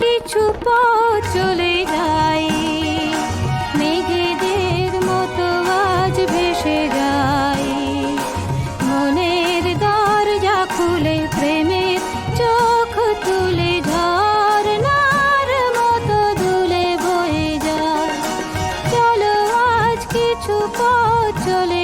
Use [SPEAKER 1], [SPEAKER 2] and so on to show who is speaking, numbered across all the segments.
[SPEAKER 1] কিছু পথ চলে যাই। মেঘেদের মতো আজ ভেসে যাই। মনের দরজা খুলে, প্রেমের চোখ তুলে, ঝর্ণার মতো দুলে বয়ে যায়। চলো আজ কিছু পথ চলে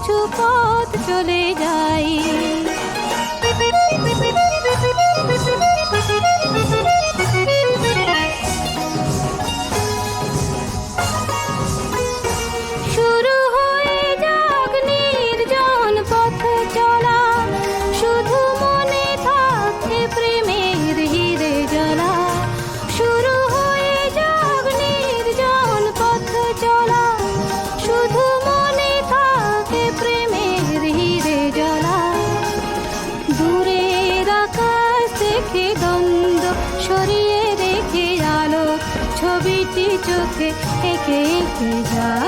[SPEAKER 1] কিছু পথ চলে যাই। সরিয়ে রেখে আলো, ছবিটি চোখে এঁকে এঁকে যায়।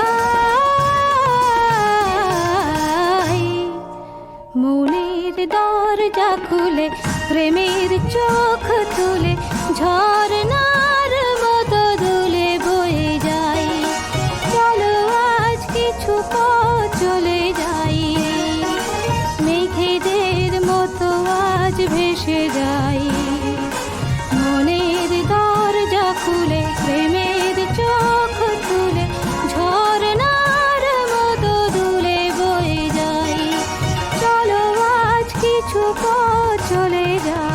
[SPEAKER 1] মনের দরজা খুলে, প্রেমের চোখ তুলে, ঝর্ণার মতো দুলে বয়ে চলো আজ কিছু চলে যাই। মতো আজ ভেসে যাই চলো যাই